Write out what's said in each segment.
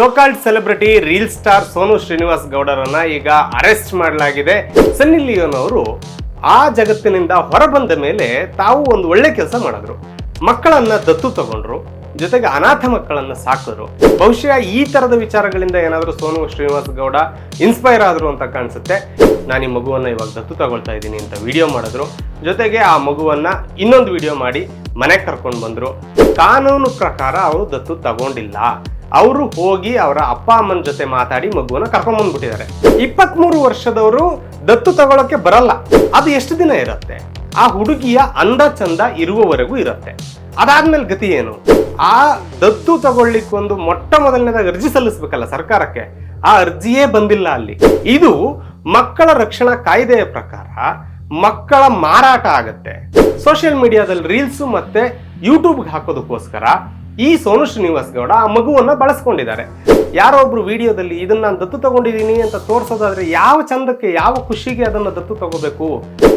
So called celebrity reel star Sonu Srinivas ಗೌಡರನ್ನ ಈಗ arrest ಮಾಡಲಾಗಿದೆ. ಸನ್ನಿ Leone ಅವರು ಆ ಜಗತ್ತಿನಿಂದ ಹೊರಬಂದ ಮೇಲೆ ತಾವು ಒಂದು ಒಳ್ಳೆ ಕೆಲಸ ಮಾಡಿದ್ರು. ಮಕ್ಕಳನ್ನ ದತ್ತು ತಗೊಂಡ್ರು, ಜೊತೆಗೆ ಅನಾಥ ಮಕ್ಕಳನ್ನ ಸಾಕಿದ್ರು ಬಹುಶಃ ಈ ತರದ ವಿಚಾರಗಳಿಂದ ಏನಾದರೂ ಸೋನು ಶ್ರೀನಿವಾಸ್ ಗೌಡ ಇನ್ಸ್ಪೈರ್ ಆದ್ರು ಅಂತ ಕಾಣಿಸುತ್ತೆ. ನಾನು ಈ ಮಗುವನ್ನ ಇವಾಗ ದತ್ತು ತಗೊಳ್ತಾ ಇದ್ದೀನಿ ಅಂತ ವಿಡಿಯೋ ಮಾಡಿದ್ರು. ಜೊತೆಗೆ ಆ ಮಗುವನ್ನ ಇನ್ನೊಂದು ವಿಡಿಯೋ ಮಾಡಿ ಮನೆಗೆ ಕರ್ಕೊಂಡು ಬಂದ್ರು. ಕಾನೂನು ಪ್ರಕಾರ ಅವರು ದತ್ತು ತಗೊಂಡಿಲ್ಲ. ಅವರು ಹೋಗಿ ಅವರ ಅಪ್ಪ ಅಮ್ಮನ ಜೊತೆ ಮಾತಾಡಿ ಮಗುವನ್ನ ಕರ್ಕೊಂಡ್ಬಂದ್ಬಿಟ್ಟಿದ್ದಾರೆ ಇಪ್ಪತ್ತ್ ಮೂರು ವರ್ಷದವರು ದತ್ತು ತಗೊಳಕ್ಕೆ ಬರಲ್ಲ. ಅದು ಎಷ್ಟು ದಿನ ಇರುತ್ತೆ? ಆ ಹುಡುಗಿಯ ಅಂದ ಚಂದ ಇರುವವರೆಗೂ ಇರುತ್ತೆ. ಅದಾದ್ಮೇಲೆ ಗತಿ ಏನು? ಆ ದತ್ತು ತಗೊಳ್ಳಿಕ್ಕೊಂದು ಮೊಟ್ಟ ಮೊದಲನೇದಾಗಿ ಅರ್ಜಿ ಸಲ್ಲಿಸ್ಬೇಕಲ್ಲ ಸರ್ಕಾರಕ್ಕೆ. ಆ ಅರ್ಜಿಯೇ ಬಂದಿಲ್ಲ ಅಲ್ಲಿ. ಇದು ಮಕ್ಕಳ ರಕ್ಷಣಾ ಕಾಯ್ದೆಯ ಪ್ರಕಾರ ಮಕ್ಕಳ ಮಾರಾಟ ಆಗತ್ತೆ. ಸೋಷಿಯಲ್ ಮೀಡಿಯಾದಲ್ಲಿ ರೀಲ್ಸ್ ಮತ್ತೆ ಯೂಟ್ಯೂಬ್ಗೆ ಹಾಕೋದಕ್ಕೋಸ್ಕರ ಈ ಸೋನು ಶ್ರೀನಿವಾಸ್ ಗೌಡ ಆ ಮಗುವನ್ನು ಬಳಸ್ಕೊಂಡಿದ್ದಾರೆ. ಯಾರೋ ಒಬ್ರು ವಿಡಿಯೋದಲ್ಲಿ ಇದನ್ನ ನಾನು ದತ್ತು ತಗೊಂಡಿದ್ದೀನಿ ಅಂತ ತೋರಿಸೋದಾದ್ರೆ ಯಾವ ಚಂದಕ್ಕೆ, ಯಾವ ಖುಷಿಗೆ ಅದನ್ನ ದತ್ತು ತಗೋಬೇಕು?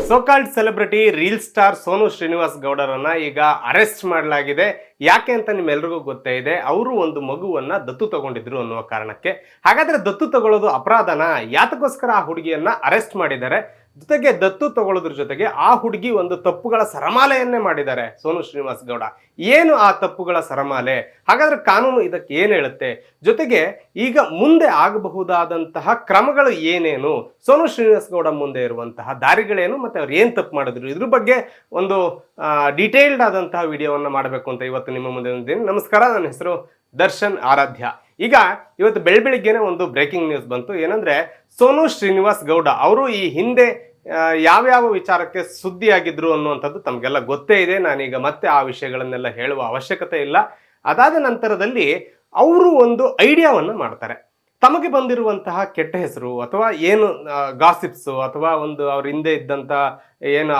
So called celebrity reel star Sonu Srinivas ಗೌಡರನ್ನ ಈಗ ಅರೆಸ್ಟ್ ಮಾಡಲಾಗಿದೆ. ಯಾಕೆ ಅಂತ ನಿಮ್ಮೆಲ್ರಿಗೂ ಗೊತ್ತೇ ಇದೆ. ಅವರು ಒಂದು ಮಗುವನ್ನ ದತ್ತು ತಗೊಂಡಿದ್ರು ಅನ್ನುವ ಕಾರಣಕ್ಕೆ. ಹಾಗಾದ್ರೆ ದತ್ತು ತಗೊಳ್ಳೋದು ಅಪರಾಧನ? ಯಾತಕ್ಕೋಸ್ಕರ ಆ ಹುಡುಗಿಯನ್ನ ಅರೆಸ್ಟ್ ಮಾಡಿದ್ದಾರೆ? ಜೊತೆಗೆ ದತ್ತು ತಗೊಳ್ಳೋದ್ರ ಜೊತೆಗೆ ಆ ಹುಡುಗಿ ಒಂದು ತಪ್ಪುಗಳ ಸರಮಾಲೆಯನ್ನೇ ಮಾಡಿದ್ದಾರೆ. ಸೋನು ಶ್ರೀನಿವಾಸ್ ಗೌಡ. ಏನು ಆ ತಪ್ಪುಗಳ ಸರಮಾಲೆ? ಹಾಗಾದ್ರೆ ಕಾನೂನು ಇದಕ್ಕೆ ಏನು ಹೇಳುತ್ತೆ? ಜೊತೆಗೆ ಈಗ ಮುಂದೆ ಆಗಬಹುದಾದಂತಹ ಕ್ರಮಗಳು ಏನೇನು? ಸೋನು ಶ್ರೀನಿವಾಸ್ ಗೌಡ ಮುಂದೆ ಇರುವಂತಹ ದಾರಿಗಳೇನು? ಮತ್ತೆ ಅವ್ರು ಏನು ತಪ್ಪು ಮಾಡಿದ್ರು? ಇದ್ರ ಬಗ್ಗೆ ಒಂದು ಡೀಟೇಲ್ಡ್ ಆದಂತಹ ವಿಡಿಯೋವನ್ನು ಮಾಡಬೇಕು ಅಂತ ಇವತ್ತು ನಿಮ್ಮ ಮುಂದೆ ನಮಸ್ಕಾರ. ನನ್ನ ಹೆಸರು ದರ್ಶನ್ ಆರಾಧ್ಯ. ಈಗ ಇವತ್ತು ಬೆಳಬೆಳಿಗ್ಗೆನೆ ಒಂದು ಬ್ರೇಕಿಂಗ್ ನ್ಯೂಸ್ ಬಂತು. ಏನಂದ್ರೆ ಸೋನು ಶ್ರೀನಿವಾಸ್ ಗೌಡ ಅವರು ಈ ಹಿಂದೆ ಯಾವ್ಯಾವ ವಿಚಾರಕ್ಕೆ ಸುದ್ದಿಯಾಗಿದ್ರು ಅನ್ನುವಂಥದ್ದು ತಮಗೆಲ್ಲ ಗೊತ್ತೇ ಇದೆ. ನಾನೀಗ ಮತ್ತೆ ಆ ವಿಷಯಗಳನ್ನೆಲ್ಲ ಹೇಳುವ ಅವಶ್ಯಕತೆ ಇಲ್ಲ. ಅದಾದ ನಂತರದಲ್ಲಿ ಅವರು ಒಂದು ಐಡಿಯಾವನ್ನು ಮಾಡ್ತಾರೆ. ತಮಗೆ ಬಂದಿರುವಂತಹ ಕೆಟ್ಟ ಹೆಸರು ಅಥವಾ ಏನು ಗಾಸಿಪ್ಸು ಅಥವಾ ಒಂದು ಅವ್ರ ಹಿಂದೆ ಇದ್ದಂಥ ಏನು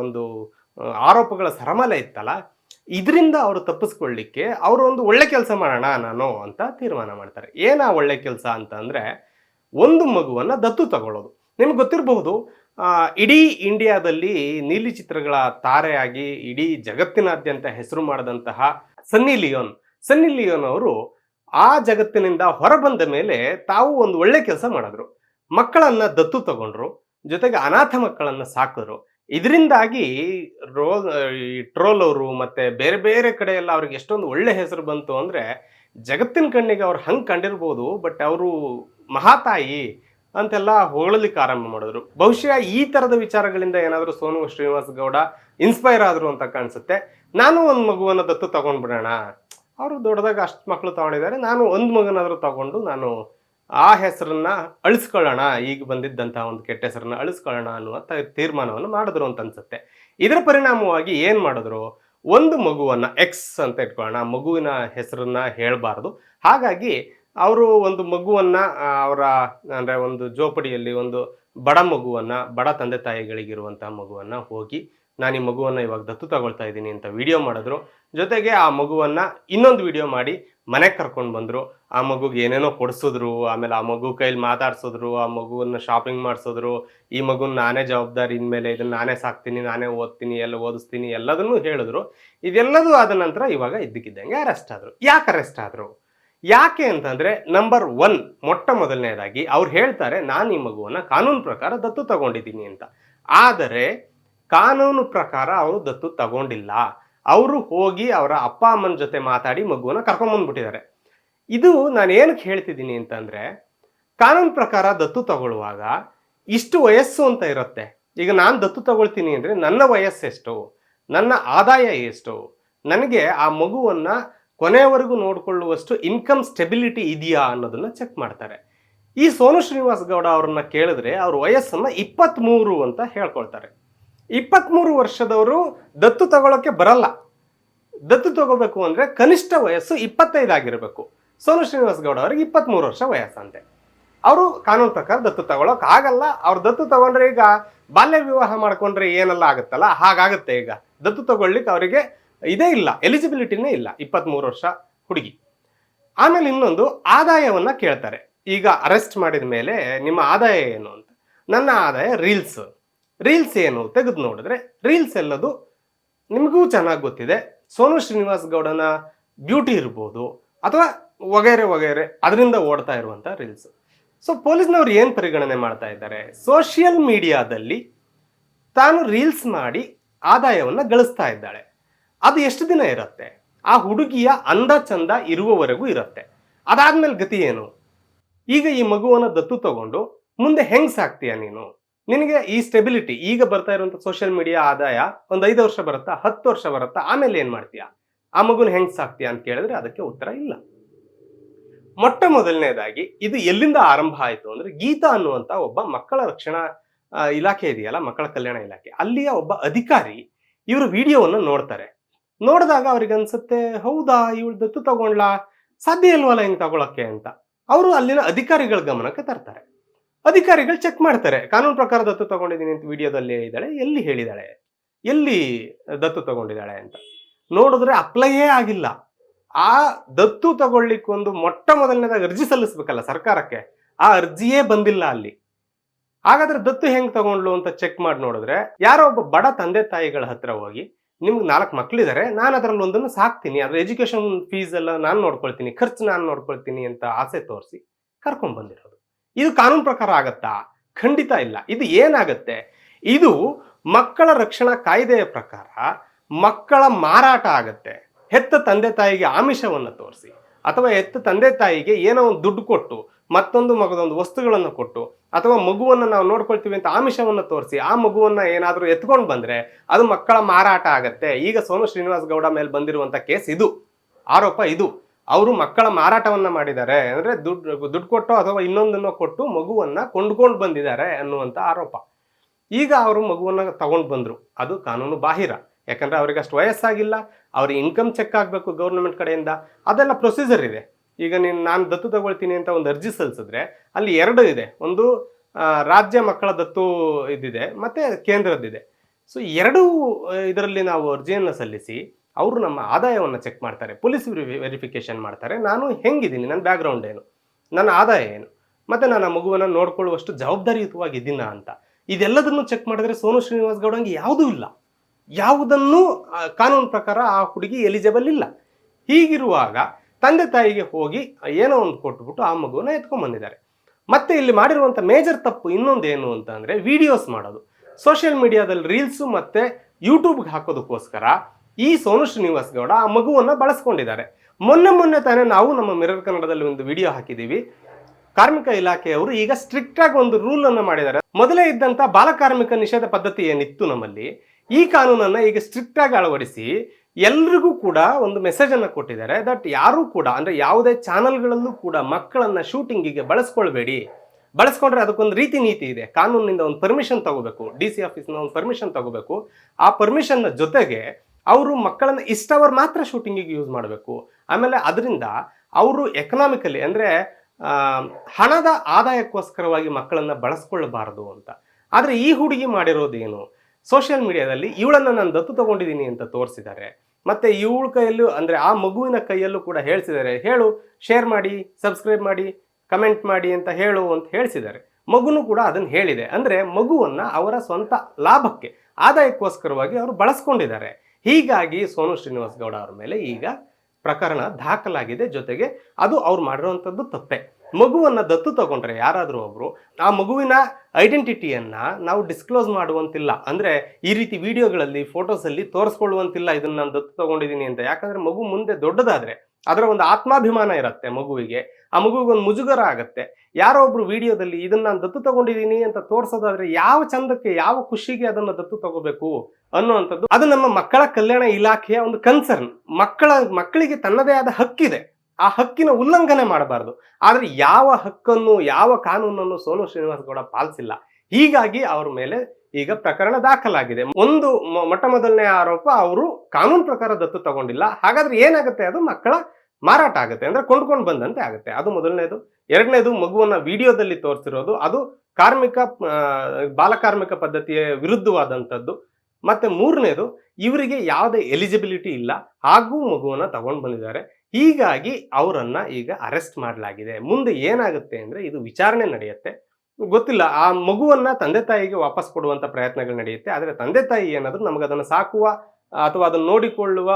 ಒಂದು ಆರೋಪಗಳ ಸರಮಾಲೆ ಇತ್ತಲ್ಲ ಇದರಿಂದ ಅವರು ತಪ್ಪಿಸ್ಕೊಳ್ಳಿಕ್ಕೆ ಅವರು ಒಂದು ಒಳ್ಳೆ ಕೆಲಸ ಮಾಡೋಣ ನಾನು ಅಂತ ತೀರ್ಮಾನ ಮಾಡ್ತಾರೆ. ಏನ ಒಳ್ಳೆ ಕೆಲಸ ಅಂತ ಅಂದರೆ ಒಂದು ಮಗುವನ್ನು ದತ್ತು ತಗೊಳ್ಳೋದು. ನಿಮ್ಗೆ ಗೊತ್ತಿರಬಹುದು ಇಡೀ ಇಂಡಿಯಾದಲ್ಲಿ ನೀಲಿ ಚಿತ್ರಗಳ ತಾರೆಯಾಗಿ ಇಡೀ ಜಗತ್ತಿನಾದ್ಯಂತ ಹೆಸರು ಮಾಡಿದಂತಹ ಸನ್ನಿ ಲಿಯೋನ್. ಸನ್ನಿ ಲಿಯೋನ್ ಅವರು ಆ ಜಗತ್ತಿನಿಂದ ಹೊರಬಂದ ಮೇಲೆ ತಾವು ಒಂದು ಒಳ್ಳೆ ಕೆಲಸ ಮಾಡಿದ್ರು. ಮಕ್ಕಳನ್ನ ದತ್ತು ತಗೊಂಡ್ರು, ಜೊತೆಗೆ ಅನಾಥ ಮಕ್ಕಳನ್ನ ಸಾಕಿದ್ರು ಇದರಿಂದಾಗಿ ರೋ ಈ ಟ್ರೋಲ್ ಅವರು ಮತ್ತೆ ಬೇರೆ ಬೇರೆ ಕಡೆ ಎಲ್ಲ ಅವ್ರಿಗೆ ಎಷ್ಟೊಂದು ಒಳ್ಳೆ ಹೆಸರು ಬಂತು ಅಂದ್ರೆ ಜಗತ್ತಿನ ಕಣ್ಣಿಗೆ ಅವ್ರು ಹಂಗೆ ಕಂಡಿರ್ಬೋದು, ಬಟ್ ಅವರು ಮಹಾತಾಯಿ ಅಂತೆಲ್ಲ ಹೊಗಳಲಿಕ್ಕೆ ಆರಂಭ ಮಾಡಿದ್ರು. ಬಹುಶಃ ಈ ತರದ ವಿಚಾರಗಳಿಂದ ಏನಾದರೂ ಸೋನು ಶ್ರೀನಿವಾಸ್ ಗೌಡ ಇನ್ಸ್ಪೈರ್ ಆದ್ರು ಅಂತ ಕಾಣಿಸುತ್ತೆ. ನಾನು ಒಂದು ಮಗುವನ್ನು ದತ್ತು ತಗೊಂಡ್ಬಿಡೋಣ. ಅವರು ದೊಡ್ಡದಾಗ ಅಷ್ಟು ಮಕ್ಕಳು ತಗೊಂಡಿದ್ದಾರೆ. ನಾನು ಒಂದು ಮಗನಾದರೂ ತಗೊಂಡು ನಾನು ಆ ಹೆಸರನ್ನ ಅಳಿಸ್ಕೊಳ್ಳೋಣ, ಈಗ ಬಂದಿದ್ದಂತಹ ಒಂದು ಕೆಟ್ಟ ಹೆಸರನ್ನ ಅಳಿಸ್ಕೊಳ್ಳೋಣ ಅನ್ನುವಂಥ ತೀರ್ಮಾನವನ್ನು ಮಾಡಿದ್ರು ಅಂತ ಅನ್ಸುತ್ತೆ. ಇದರ ಪರಿಣಾಮವಾಗಿ ಏನು ಮಾಡಿದ್ರು? ಒಂದು ಮಗುವನ್ನ ಎಕ್ಸ್ ಅಂತ ಇಟ್ಕೊಳ್ಳೋಣ, ಮಗುವಿನ ಹೆಸರನ್ನ ಹೇಳಬಾರ್ದು. ಹಾಗಾಗಿ ಅವರು ಒಂದು ಮಗುವನ್ನ ಅವರ, ಅಂದ್ರೆ ಒಂದು ಜೋಪಡಿಯಲ್ಲಿ ಒಂದು ಬಡ ಮಗುವನ್ನ, ಬಡ ತಂದೆ ತಾಯಿಗಳಿಗಿರುವಂತಹ ಮಗುವನ್ನ ಹೋಗಿ, ನಾನು ಈ ಮಗುವನ್ನ ಇವಾಗ ದತ್ತು ತಗೊಳ್ತಾ ಇದ್ದೀನಿ ಅಂತ ವಿಡಿಯೋ ಮಾಡಿದ್ರು. ಜೊತೆಗೆ ಆ ಮಗುವನ್ನ ಇನ್ನೊಂದು ವಿಡಿಯೋ ಮಾಡಿ ಮನೆಗೆ ಕರ್ಕೊಂಡು ಬಂದರು. ಆ ಮಗುಗೆ ಏನೇನೋ ಕೊಡಿಸಿದ್ರು, ಆಮೇಲೆ ಆ ಮಗು ಕೈಲಿ ಮಾತಾಡ್ಸಿದ್ರು, ಆ ಮಗುವನ್ನ ಶಾಪಿಂಗ್ ಮಾಡಿಸಿದ್ರು, ಈ ಮಗುನ ನಾನೇ ಜವಾಬ್ದಾರಿ ಇನ್ಮೇಲೆ ಇದನ್ನ ನಾನೇ ಸಾಕ್ತೀನಿ, ನಾನೇ ಓದ್ತೀನಿ, ಎಲ್ಲ ಓದಿಸ್ತೀನಿ ಎಲ್ಲದನ್ನೂ ಹೇಳಿದ್ರು. ಇದೆಲ್ಲದೂ ಆದ ನಂತರ ಇವಾಗ ಇದ್ದಕ್ಕಿದ್ದಂಗೆ ಅರೆಸ್ಟ್ ಆದರು. ಯಾಕೆ ಅರೆಸ್ಟ್ ಆದರು? ಯಾಕೆ ಅಂತಂದರೆ ನಂಬರ್ ಒನ್ ಮೊಟ್ಟ ಮೊದಲನೇದಾಗಿ ಅವ್ರು ಹೇಳ್ತಾರೆ, ನಾನು ಈ ಮಗುವನ್ನು ಕಾನೂನು ಪ್ರಕಾರ ದತ್ತು ತಗೊಂಡಿದ್ದೀನಿ ಅಂತ. ಆದರೆ, ಕಾನೂನು ಪ್ರಕಾರ ಅವರು ದತ್ತು ತಗೊಂಡಿಲ್ಲ. ಅವರು ಹೋಗಿ ಅವರ ಅಪ್ಪ ಅಮ್ಮನ ಜೊತೆ ಮಾತಾಡಿ ಮಗುವನ್ನ ಕರ್ಕೊಂಬಂದ್ಬಿಟ್ಟಿದ್ದಾರೆ ಇದು ನಾನು ಏನಕ್ಕೆ ಹೇಳ್ತಿದ್ದೀನಿ ಅಂತಂದ್ರೆ, ಕಾನೂನು ಪ್ರಕಾರ ದತ್ತು ತಗೊಳ್ಳುವಾಗ ಇಷ್ಟು ವಯಸ್ಸು ಅಂತ ಇರುತ್ತೆ. ಈಗ ನಾನು ದತ್ತು ತಗೊಳ್ತೀನಿ ಅಂದರೆ ನನ್ನ ವಯಸ್ಸೆಷ್ಟು ನನ್ನ ಆದಾಯ ಎಷ್ಟು? ನನಗೆ ಆ ಮಗುವನ್ನು ಕೊನೆಯವರೆಗೂ ನೋಡಿಕೊಳ್ಳುವಷ್ಟು ಇನ್ಕಮ್ ಸ್ಟೆಬಿಲಿಟಿ ಇದೆಯಾ ಅನ್ನೋದನ್ನು ಚೆಕ್ ಮಾಡ್ತಾರೆ. ಈ ಸೋನು ಶ್ರೀನಿವಾಸ್ ಗೌಡ ಅವರನ್ನು ಕೇಳಿದ್ರೆ ಅವ್ರ ವಯಸ್ಸನ್ನು ಇಪ್ಪತ್ತ್ಮೂರು ಅಂತ ಹೇಳ್ಕೊಳ್ತಾರೆ. ಇಪ್ಪತ್ತ್ಮೂರು ವರ್ಷದವರು ದತ್ತು ತಗೊಳ್ಳೋಕ್ಕೆ ಬರಲ್ಲ. ದತ್ತು ತಗೋಬೇಕು ಅಂದರೆ ಕನಿಷ್ಠ ವಯಸ್ಸು ಇಪ್ಪತ್ತೈದು ಆಗಿರಬೇಕು. ಸೋನು ಶ್ರೀನಿವಾಸ್ ಗೌಡ ಅವ್ರಿಗೆ ಇಪ್ಪತ್ತ್ಮೂರು ವರ್ಷ ವಯಸ್ಸಂತೆ. ಅವರು ಕಾನೂನು ಪ್ರಕಾರ ದತ್ತು ತಗೊಳಕ್ ಆಗಲ್ಲ. ಅವ್ರು ದತ್ತು ತಗೊಂಡ್ರೆ ಈಗ ಬಾಲ್ಯ ವಿವಾಹ ಮಾಡ್ಕೊಂಡ್ರೆ ಏನೆಲ್ಲ ಆಗುತ್ತಲ್ಲ? ಹಾಗಾಗುತ್ತೆ ಈಗ. ದತ್ತು ತಗೊಳ್ಳಿಕ್ಕೆ ಅವರಿಗೆ ಇದೇ ಇಲ್ಲ ಎಲಿಜಿಬಿಲಿಟಿನೇ ಇಲ್ಲ ಇಪ್ಪತ್ತ್ಮೂರು ವರ್ಷ ಹುಡುಗಿ. ಆಮೇಲೆ ಇನ್ನೊಂದು, ಆದಾಯವನ್ನು ಕೇಳ್ತಾರೆ. ಈಗ ಅರೆಸ್ಟ್ ಮಾಡಿದ ಮೇಲೆ ನಿಮ್ಮ ಆದಾಯ ಏನು ಅಂತ? ನನ್ನ ಆದಾಯ ರೀಲ್ಸ್ ರೀಲ್ಸ್ ಏನು ತೆಗೆದು ನೋಡಿದ್ರೆ ರೀಲ್ಸ್ ಎಲ್ಲದು ನಿಮಗೂ ಚೆನ್ನಾಗಿ ಗೊತ್ತಿದೆ. ಸೋನು ಶ್ರೀನಿವಾಸ್ ಗೌಡನ ಬ್ಯೂಟಿ ಇರ್ಬೋದು ಅಥವಾ ವಗೈರೆ ವಗೈರೆ ಅದರಿಂದ ಓಡ್ತಾ ಇರುವಂತ ರೀಲ್ಸ್ ಸೊ ಪೊಲೀಸ್ನವ್ರು ಏನು ಪರಿಗಣನೆ ಮಾಡ್ತಾ ಇದ್ದಾರೆ? ಸೋಷಿಯಲ್ ಮೀಡಿಯಾದಲ್ಲಿ ತಾನು ರೀಲ್ಸ್ ಮಾಡಿ ಆದಾಯವನ್ನು ಗಳಿಸ್ತಾ ಇದ್ದಾಳೆ. ಅದು ಎಷ್ಟು ದಿನ ಇರುತ್ತೆ? ಆ ಹುಡುಗಿಯ ಅಂದ ಚಂದ ಇರುವವರೆಗೂ ಇರುತ್ತೆ. ಅದಾದ್ಮೇಲೆ ಗತಿ ಏನು? ಈಗ ಈ ಮಗುವನ್ನು ದತ್ತು ತಗೊಂಡು ಮುಂದೆ ಹೆಂಗ್ ಸಾಕ್ತೀಯ ನೀನು? ನಿನಗೆ ಈ ಸ್ಟೆಬಿಲಿಟಿ ಈಗ ಬರ್ತಾ ಇರುವಂತ ಸೋಷಿಯಲ್ ಮೀಡಿಯಾ ಆದಾಯ ಒಂದು ಐದು ವರ್ಷ ಬರುತ್ತಾ, ಹತ್ತು ವರ್ಷ ಬರುತ್ತಾ, ಆಮೇಲೆ ಏನ್ ಮಾಡ್ತೀಯಾ? ಆ ಮಗುನ ಹೆಂಗ್ ಸಾಕ್ತೀಯ ಅಂತ ಕೇಳಿದ್ರೆ ಅದಕ್ಕೆ ಉತ್ತರ ಇಲ್ಲ. ಮೊಟ್ಟ ಮೊದಲನೇದಾಗಿ ಇದು ಎಲ್ಲಿಂದ ಆರಂಭ ಆಯಿತು ಅಂದ್ರೆ ಗೀತಾ ಅನ್ನುವಂತ ಒಬ್ಬ ಮಕ್ಕಳ ರಕ್ಷಣಾ ಇಲಾಖೆ ಇದೆಯಲ್ಲ, ಮಕ್ಕಳ ಕಲ್ಯಾಣ ಇಲಾಖೆ. ಅಲ್ಲಿಯ ಒಬ್ಬ ಅಧಿಕಾರಿ ಇವರು ವಿಡಿಯೋವನ್ನು ನೋಡ್ತಾರೆ. ನೋಡಿದಾಗ ಅವ್ರಿಗೆ ಅನ್ಸುತ್ತೆ, ಹೌದಾ, ಇವಳು ದತ್ತು ತಗೊಂಡ್ಲಾ? ಸಾಧ್ಯ ಇಲ್ವಲ್ಲ ಹಿಂಗ್ ತಗೊಳಕ್ಕೆ? ಅಂತ. ಅವರು ಅಲ್ಲಿನ ಅಧಿಕಾರಿಗಳ ಗಮನಕ್ಕೆ ತರ್ತಾರೆ. ಅಧಿಕಾರಿಗಳು ಚೆಕ್ ಮಾಡ್ತಾರೆ. ಕಾನೂನು ಪ್ರಕಾರ ದತ್ತು ತಗೊಂಡಿದ್ದೀನಿ ಅಂತ ವಿಡಿಯೋದಲ್ಲಿ ಹೇಳಿದಾಳೆ ಎಲ್ಲಿ ಹೇಳಿದಾಳೆ ಎಲ್ಲಿ ದತ್ತು ತಗೊಂಡಿದ್ದಾಳೆ ಅಂತ. ನೋಡಿದ್ರೆ ಅಪ್ಲೈಯೇ ಆಗಿಲ್ಲ. ಆ ದತ್ತು ತಗೊಳ್ಳಿಕ್ಕೊಂದು ಮೊಟ್ಟ ಮೊದಲನೇದಾಗಿ ಅರ್ಜಿ ಸಲ್ಲಿಸ್ಬೇಕಲ್ಲ ಸರ್ಕಾರಕ್ಕೆ, ಆ ಅರ್ಜಿಯೇ ಬಂದಿಲ್ಲ ಅಲ್ಲಿ. ಹಾಗಾದ್ರೆ ದತ್ತು ಹೆಂಗ್ ತಗೊಂಡ್ಲು ಅಂತ ಚೆಕ್ ಮಾಡಿ ನೋಡಿದ್ರೆ, ಯಾರೋ ಒಬ್ಬ ಬಡ ತಂದೆ ತಾಯಿಗಳ ಹತ್ರ ಹೋಗಿ, ನಿಮ್ಗೆ ನಾಲ್ಕು ಮಕ್ಳಿದಾರೆ, ನಾನು ಅದರಲ್ಲಿ ಒಂದನ್ನು ಸಾಕ್ತೀನಿ, ಅದ್ರ ಎಜುಕೇಶನ್ ಫೀಸ್ ಎಲ್ಲ ನಾನು ನೋಡ್ಕೊಳ್ತೀನಿ, ಖರ್ಚು ನಾನು ನೋಡ್ಕೊಳ್ತೀನಿ ಅಂತ ಆಸೆ ತೋರಿಸಿ ಕರ್ಕೊಂಡ್ ಬಂದಿರೋದು. ಇದು ಕಾನೂನು ಪ್ರಕಾರ ಆಗತ್ತಾ? ಖಂಡಿತ ಇಲ್ಲ. ಇದು ಏನಾಗತ್ತೆ? ಇದು ಮಕ್ಕಳ ರಕ್ಷಣಾ ಕಾಯ್ದೆಯ ಪ್ರಕಾರ ಮಕ್ಕಳ ಮಾರಾಟ ಆಗತ್ತೆ. ಹೆತ್ತ ತಂದೆ ತಾಯಿಗೆ ಆಮಿಷವನ್ನು ತೋರಿಸಿ ಅಥವಾ ಹೆತ್ತ ತಂದೆ ತಾಯಿಗೆ ಏನೋ ಒಂದು ದುಡ್ಡು ಕೊಟ್ಟು, ಮತ್ತೊಂದು ಮಗದೊಂದು ವಸ್ತುಗಳನ್ನು ಕೊಟ್ಟು ಅಥವಾ ಮಗುವನ್ನು ನಾವು ನೋಡ್ಕೊಳ್ತೀವಿ ಅಂತ ಆಮಿಷವನ್ನು ತೋರಿಸಿ, ಆ ಮಗುವನ್ನು ಏನಾದರೂ ಎತ್ಕೊಂಡು ಬಂದರೆ ಅದು ಮಕ್ಕಳ ಮಾರಾಟ ಆಗತ್ತೆ. ಈಗ ಸೋನು ಶ್ರೀನಿವಾಸ್ ಗೌಡ ಮೇಲೆ ಬಂದಿರುವಂಥ ಕೇಸ್ ಇದು. ಆರೋಪ ಇದು. ಅವರು ಮಕ್ಕಳ ಮಾರಾಟವನ್ನ ಮಾಡಿದ್ದಾರೆ. ಅಂದ್ರೆ ದುಡ್ಡು ದುಡ್ಡು ಕೊಟ್ಟು ಅಥವಾ ಇನ್ನೊಂದನ್ನು ಕೊಟ್ಟು ಮಗುವನ್ನ ಕೊಂಡ್ಕೊಂಡು ಬಂದಿದ್ದಾರೆ ಅನ್ನುವಂತ ಆರೋಪ. ಈಗ ಅವರು ಮಗುವನ್ನ ತಗೊಂಡು ಬಂದ್ರು. ಅದು ಕಾನೂನು ಬಾಹಿರ. ಯಾಕಂದ್ರೆ ಅವ್ರಿಗೆ ಅಷ್ಟು ವಯಸ್ಸಾಗಿಲ್ಲ. ಅವ್ರ ಇನ್ಕಮ್ ಚೆಕ್ ಆಗಬೇಕು ಗೌರ್ಮೆಂಟ್ ಕಡೆಯಿಂದ. ಅದೆಲ್ಲ ಪ್ರೊಸೀಜರ್ ಇದೆ. ಈಗ ನೀನು, ನಾನು ದತ್ತು ತಗೊಳ್ತೀನಿ ಅಂತ ಒಂದು ಅರ್ಜಿ ಸಲ್ಲಿಸಿದ್ರೆ ಅಲ್ಲಿ ಎರಡು ಇದೆ. ಒಂದು ರಾಜ್ಯ ಮಕ್ಕಳ ದತ್ತು ಇದಿದೆ ಮತ್ತೆ ಕೇಂದ್ರದ್ದಿದೆ. ಸೊ ಎರಡೂ, ಇದರಲ್ಲಿ ನಾವು ಅರ್ಜಿಯನ್ನು ಸಲ್ಲಿಸಿ ಅವರು ನಮ್ಮ ಆದಾಯವನ್ನು ಚೆಕ್ ಮಾಡ್ತಾರೆ ಪೊಲೀಸ್ ವೆರಿಫಿಕೇಶನ್ ಮಾಡ್ತಾರೆ, ನಾನು ಹೆಂಗಿದ್ದೀನಿ, ನನ್ನ ಬ್ಯಾಕ್ಗ್ರೌಂಡ್ ಏನು, ನನ್ನ ಆದಾಯ ಏನು, ಮತ್ತು ನಾನು ಆ ಮಗುವನ್ನು ನೋಡ್ಕೊಳ್ಳುವಷ್ಟು ಜವಾಬ್ದಾರಿಯುತವಾಗಿದ್ದೀನ ಅಂತ. ಇದೆಲ್ಲದನ್ನು ಚೆಕ್ ಮಾಡಿದ್ರೆ ಸೋನು ಶ್ರೀನಿವಾಸ್ ಗೌಡಂಗೆ ಯಾವುದೂ ಇಲ್ಲ. ಯಾವುದನ್ನು ಕಾನೂನು ಪ್ರಕಾರ ಆ ಹುಡುಗಿ ಎಲಿಜಿಬಲ್ ಇಲ್ಲ. ಹೀಗಿರುವಾಗ ತಂದೆ ತಾಯಿಗೆ ಹೋಗಿ ಏನೋ ಒಂದು ಕೊಟ್ಬಿಟ್ಟು ಆ ಮಗುವನ್ನ ಎತ್ಕೊಂಡ್ಬಂದಿದ್ದಾರೆ ಮತ್ತು ಇಲ್ಲಿ ಮಾಡಿರುವಂಥ ಮೇಜರ್ ತಪ್ಪು ಇನ್ನೊಂದೇನು ಅಂತ ಅಂದರೆ ವಿಡಿಯೋಸ್ ಮಾಡೋದು. ಸೋಷಿಯಲ್ ಮೀಡಿಯಾದಲ್ಲಿ ರೀಲ್ಸು ಮತ್ತು ಯೂಟ್ಯೂಬ್ಗೆ ಹಾಕೋದಕ್ಕೋಸ್ಕರ ಈ ಸೋನು ಶ್ರೀನಿವಾಸ್ ಗೌಡ ಆ ಮಗುವನ್ನ ಬಳಸ್ಕೊಂಡಿದ್ದಾರೆ. ಮೊನ್ನೆ ಮೊನ್ನೆ ತಾನೇ ನಾವು ನಮ್ಮ ಮಿರರ್ ಕನ್ನಡದಲ್ಲಿ ಒಂದು ವಿಡಿಯೋ ಹಾಕಿದ್ದೀವಿ. ಕಾರ್ಮಿಕ ಇಲಾಖೆಯವರು ಈಗ ಸ್ಟ್ರಿಕ್ಟ್ ಆಗಿ ಒಂದು ರೂಲ್ ಅನ್ನು ಮಾಡಿದ್ದಾರೆ. ಮೊದಲೇ ಇದ್ದಂತ ಬಾಲಕಾರ್ಮಿಕ ನಿಷೇಧ ಪದ್ಧತಿ ಏನಿತ್ತು ನಮ್ಮಲ್ಲಿ, ಈ ಕಾನೂನನ್ನ ಈಗ ಸ್ಟ್ರಿಕ್ಟ್ ಆಗಿ ಅಳವಡಿಸಿ ಎಲ್ರಿಗೂ ಕೂಡ ಒಂದು ಮೆಸೇಜ್ ಅನ್ನು ಕೊಟ್ಟಿದ್ದಾರೆ ದಟ್ ಯಾರು ಕೂಡ, ಅಂದ್ರೆ ಯಾವುದೇ ಚಾನಲ್ಗಳಲ್ಲೂ ಕೂಡ ಮಕ್ಕಳನ್ನ ಶೂಟಿಂಗಿಗೆ ಬಳಸ್ಕೊಳ್ಬೇಡಿ. ಬಳಸ್ಕೊಂಡ್ರೆ ಅದಕ್ಕೊಂದು ರೀತಿ ನೀತಿ ಇದೆ. ಕಾನೂನಿನಿಂದ ಒಂದು ಪರ್ಮಿಷನ್ ತಗೋಬೇಕು ಡಿ ಸಿ ಆಫೀಸ್ನ ಒಂದು ಪರ್ಮಿಷನ್ ತಗೋಬೇಕು. ಆ ಪರ್ಮಿಷನ್ನ ಜೊತೆಗೆ ಅವರು ಮಕ್ಕಳನ್ನ ಇಷ್ಟವರ್ ಮಾತ್ರ ಶೂಟಿಂಗಿಗೆ ಯೂಸ್ ಮಾಡಬೇಕು. ಆಮೇಲೆ ಅದರಿಂದ ಅವರು ಎಕನಾಮಿಕಲಿ ಅಂದ್ರೆ ಹಣದ ಆದಾಯಕ್ಕೋಸ್ಕರವಾಗಿ ಮಕ್ಕಳನ್ನ ಬಳಸ್ಕೊಳ್ಳಬಾರದು ಅಂತ. ಆದ್ರೆ ಈ ಹುಡುಗಿ ಮಾಡಿರೋದೇನು? ಸೋಷಿಯಲ್ ಮೀಡಿಯಾದಲ್ಲಿ ಇವಳನ್ನ ನಾನು ದತ್ತು ತಗೊಂಡಿದ್ದೀನಿ ಅಂತ ತೋರಿಸಿದ್ದಾರೆ ಮತ್ತೆ ಇವಳ ಕೈಯಲ್ಲೂ ಅಂದ್ರೆ ಆ ಮಗುವಿನ ಕೈಯಲ್ಲೂ ಕೂಡ ಹೇಳ್ಸಿದ್ದಾರೆ ಹೇಳು ಶೇರ್ ಮಾಡಿ ಸಬ್ಸ್ಕ್ರೈಬ್ ಮಾಡಿ ಕಮೆಂಟ್ ಮಾಡಿ ಅಂತ ಹೇಳು ಅಂತ ಹೇಳಿಸಿದ್ದಾರೆ ಮಗುನು ಕೂಡ ಅದನ್ನು ಹೇಳಿದೆ. ಅಂದ್ರೆ ಮಗುವನ್ನ ಅವರ ಸ್ವಂತ ಲಾಭಕ್ಕೆ, ಆದಾಯಕ್ಕೋಸ್ಕರವಾಗಿ ಅವರು ಬಳಸ್ಕೊಂಡಿದ್ದಾರೆ. ಹೀಗಾಗಿ ಸೋನು ಶ್ರೀನಿವಾಸ್ ಗೌಡ ಅವರ ಮೇಲೆ ಈಗ ಪ್ರಕರಣ ದಾಖಲಾಗಿದೆ ಜೊತೆಗೆ ಅದು ಅವ್ರು ಮಾಡಿರುವಂಥದ್ದು ತಪ್ಪೆ. ಮಗುವನ್ನು ದತ್ತು ತಗೊಂಡ್ರೆ ಯಾರಾದರೂ ಒಬ್ಬರು ಆ ಮಗುವಿನ ಐಡೆಂಟಿಟಿಯನ್ನ ನಾವು ಡಿಸ್ಕ್ಲೋಸ್ ಮಾಡುವಂತಿಲ್ಲ. ಅಂದರೆ ಈ ರೀತಿ ವಿಡಿಯೋಗಳಲ್ಲಿ ಫೋಟೋಸಲ್ಲಿ ತೋರಿಸ್ಕೊಳ್ಳುವಂತಿಲ್ಲ, ಇದನ್ನು ನಾನು ದತ್ತು ತಗೊಂಡಿದ್ದೀನಿ ಅಂತ. ಯಾಕಂದರೆ ಮಗು ಮುಂದೆ ದೊಡ್ಡದಾದ್ರೆ ಅದರ ಒಂದು ಆತ್ಮಾಭಿಮಾನ ಇರುತ್ತೆ ಮಗುವಿಗೆ. ಆ ಮಗುವಿಗೆ ಒಂದು ಮುಜುಗರ ಆಗತ್ತೆ. ಯಾರೋ ಒಬ್ರು ವಿಡಿಯೋದಲ್ಲಿ ಇದನ್ನ ನಾನು ದತ್ತು ತಗೊಂಡಿದ್ದೀನಿ ಅಂತ ತೋರಿಸೋದಾದ್ರೆ ಯಾವ ಚಂದಕ್ಕೆ, ಯಾವ ಖುಷಿಗೆ ಅದನ್ನ ದತ್ತು ತಗೋಬೇಕು ಅನ್ನುವಂಥದ್ದು. ಅದು ನಮ್ಮ ಮಕ್ಕಳ ಕಲ್ಯಾಣ ಇಲಾಖೆಯ ಒಂದು ಕನ್ಸರ್ನ್ ಮಕ್ಕಳ, ಮಕ್ಕಳಿಗೆ ತನ್ನದೇ ಆದ ಹಕ್ಕಿದೆ. ಆ ಹಕ್ಕಿನ ಉಲ್ಲಂಘನೆ ಮಾಡಬಾರದು. ಆದ್ರೆ ಯಾವ ಹಕ್ಕನ್ನು, ಯಾವ ಕಾನೂನನ್ನು ಸೋನು ಶ್ರೀನಿವಾಸ್ ಗೌಡ ಪಾಲಿಸಿಲ್ಲ. ಹೀಗಾಗಿ ಅವ್ರ ಮೇಲೆ ಈಗ ಪ್ರಕರಣ ದಾಖಲಾಗಿದೆ. ಒಂದು ಮೊಟ್ಟ ಮೊದಲನೇ ಆರೋಪ, ಅವರು ಕಾನೂನು ಪ್ರಕಾರ ದತ್ತು ತಗೊಂಡಿಲ್ಲ. ಹಾಗಾದ್ರೆ ಏನಾಗುತ್ತೆ ಅದು ಮಕ್ಕಳ ಮಾರಾಟ ಆಗುತ್ತೆ ಅಂದ್ರೆ ಕೊಂಡ್ಕೊಂಡು ಬಂದಂತೆ ಆಗುತ್ತೆ. ಅದು ಮೊದಲನೇದು. ಎರಡನೇದು ಮಗುವನ್ನ ವಿಡಿಯೋದಲ್ಲಿ ತೋರಿಸಿರೋದು. ಅದು ಕಾರ್ಮಿಕ ಬಾಲಕಾರ್ಮಿಕ ಪದ್ಧತಿಯ ವಿರುದ್ಧವಾದಂಥದ್ದು. ಮತ್ತೆ ಮೂರನೇದು, ಇವರಿಗೆ ಯಾವುದೇ ಎಲಿಜಿಬಿಲಿಟಿ ಇಲ್ಲ. ಹಾಗೂ ಮಗುವನ್ನ ತಗೊಂಡು ಬಂದಿದ್ದಾರೆ. ಹೀಗಾಗಿ ಅವರನ್ನ ಈಗ ಅರೆಸ್ಟ್ ಮಾಡಲಾಗಿದೆ. ಮುಂದೆ ಏನಾಗುತ್ತೆ ಅಂದ್ರೆ ಇದು ವಿಚಾರಣೆ ನಡೆಯುತ್ತೆ. ಗೊತ್ತಿಲ್ಲ. ಆ ಮಗುವನ್ನ ತಂದೆ ತಾಯಿಗೆ ವಾಪಸ್ ಕೊಡುವಂತ ಪ್ರಯತ್ನಗಳು ನಡೆಯುತ್ತೆ. ಆದರೆ ತಂದೆ ತಾಯಿ ಏನಾದರೂ ನಮಗೆ ಅದನ್ನು ಸಾಕುವ ಅಥವಾ ಅದನ್ನು ನೋಡಿಕೊಳ್ಳುವ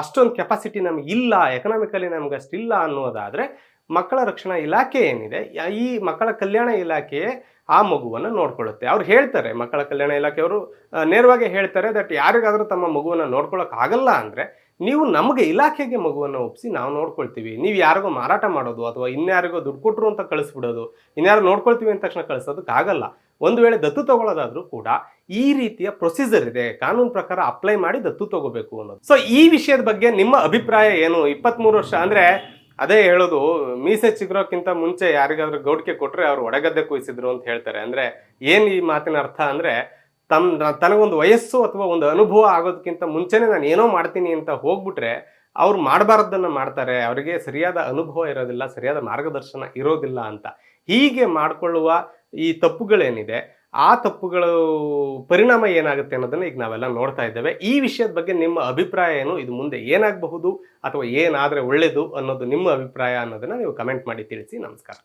ಅಷ್ಟೊಂದು ಕೆಪಾಸಿಟಿ ನಮ್ಗೆ ಇಲ್ಲ ಎಕನಾಮಿಕಲಿ ನಮ್ಗೆ ಅಷ್ಟಿಲ್ಲ ಅನ್ನೋದಾದರೆ ಮಕ್ಕಳ ರಕ್ಷಣಾ ಇಲಾಖೆ ಏನಿದೆ, ಈ ಮಕ್ಕಳ ಕಲ್ಯಾಣ ಇಲಾಖೆಯೇ ಆ ಮಗುವನ್ನು ನೋಡ್ಕೊಳ್ಳುತ್ತೆ. ಅವ್ರು ಹೇಳ್ತಾರೆ, ಮಕ್ಕಳ ಕಲ್ಯಾಣ ಇಲಾಖೆಯವರು ನೇರವಾಗಿ ಹೇಳ್ತಾರೆ ದಟ್ ಯಾರಿಗಾದರೂ ತಮ್ಮ ಮಗುವನ್ನು ನೋಡ್ಕೊಳ್ಳೋಕ್ಕಾಗಲ್ಲ ಅಂದ್ರೆ ನೀವು ನಮಗೆ ಇಲಾಖೆಗೆ ಮಗುವನ್ನು ಒಪ್ಪಿಸಿ ನಾವು ನೋಡ್ಕೊಳ್ತೀವಿ. ನೀವು ಯಾರಿಗೋ ಮಾರಾಟ ಮಾಡೋದು ಅಥವಾ ಇನ್ಯಾರಿಗೋ ದುಡ್ಡು ಕೊಟ್ಟರು ಅಂತ ಕಳಿಸ್ಬಿಡೋದು, ಇನ್ಯಾರು ನೋಡ್ಕೊಳ್ತೀವಿ ಅಂದ ತಕ್ಷಣ ಕಳಿಸೋದಕ್ಕೆ ಆಗಲ್ಲ ಒಂದು ವೇಳೆ ದತ್ತು ತಗೊಳ್ಳೋದಾದ್ರೂ ಕೂಡ ಈ ರೀತಿಯ ಪ್ರೊಸೀಜರ್ ಇದೆ, ಕಾನೂನು ಪ್ರಕಾರ ಅಪ್ಲೈ ಮಾಡಿ ದತ್ತು ತಗೋಬೇಕು ಅನ್ನೋದು. ಸೊ ಈ ವಿಷಯದ ಬಗ್ಗೆ ನಿಮ್ಮ ಅಭಿಪ್ರಾಯ ಏನು? ಇಪ್ಪತ್ಮೂರು ವರ್ಷ ಅಂದರೆ ಅದೇ ಹೇಳೋದು, ಮೀಸೆ ಚಿಗುರೋಕ್ಕಿಂತ ಮುಂಚೆ ಯಾರಿಗಾದ್ರೂ ಗೌಡಿಕೆ ಕೊಟ್ಟರೆ ಅವ್ರು ಒಡಗದ್ದೆ ಕುಯಿಸಿದ್ರು ಅಂತ ಹೇಳ್ತಾರೆ. ಅಂದ್ರೆ ಏನು ಈ ಮಾತಿನ ಅರ್ಥ ಅಂದ್ರೆ, ತಮ್, ತನಗೊಂದು ವಯಸ್ಸು ಅಥವಾ ಒಂದು ಅನುಭವ ಆಗೋದಕ್ಕಿಂತ ಮುಂಚೆನೇ ನಾನು ಏನೋ ಮಾಡ್ತೀನಿ ಅಂತ ಹೋಗ್ಬಿಟ್ರೆ ಅವ್ರು ಮಾಡಬಾರ್ದನ್ನು ಮಾಡ್ತಾರೆ. ಅವರಿಗೆ ಸರಿಯಾದ ಅನುಭವ ಇರೋದಿಲ್ಲ, ಸರಿಯಾದ ಮಾರ್ಗದರ್ಶನ ಇರೋದಿಲ್ಲ ಅಂತ. ಹೀಗೆ ಮಾಡ್ಕೊಳ್ಳುವ ಈ ತಪ್ಪುಗಳೇನಿದೆ, ಆ ತಪ್ಪುಗಳು ಪರಿಣಾಮ ಏನಾಗುತ್ತೆ ಅನ್ನೋದನ್ನ ಈಗ ನಾವೆಲ್ಲ ನೋಡ್ತಾ ಇದ್ದೇವೆ. ಈ ವಿಷಯದ ಬಗ್ಗೆ ನಿಮ್ಮ ಅಭಿಪ್ರಾಯ ಏನು? ಇದು ಮುಂದೆ ಏನಾಗಬಹುದು ಅಥವಾ ಏನಾದರೆ ಒಳ್ಳೆಯದು ಅನ್ನೋದು ನಿಮ್ಮ ಅಭಿಪ್ರಾಯ ಅನ್ನೋದನ್ನ ನೀವು ಕಮೆಂಟ್ ಮಾಡಿ ತಿಳಿಸಿ. ನಮಸ್ಕಾರ.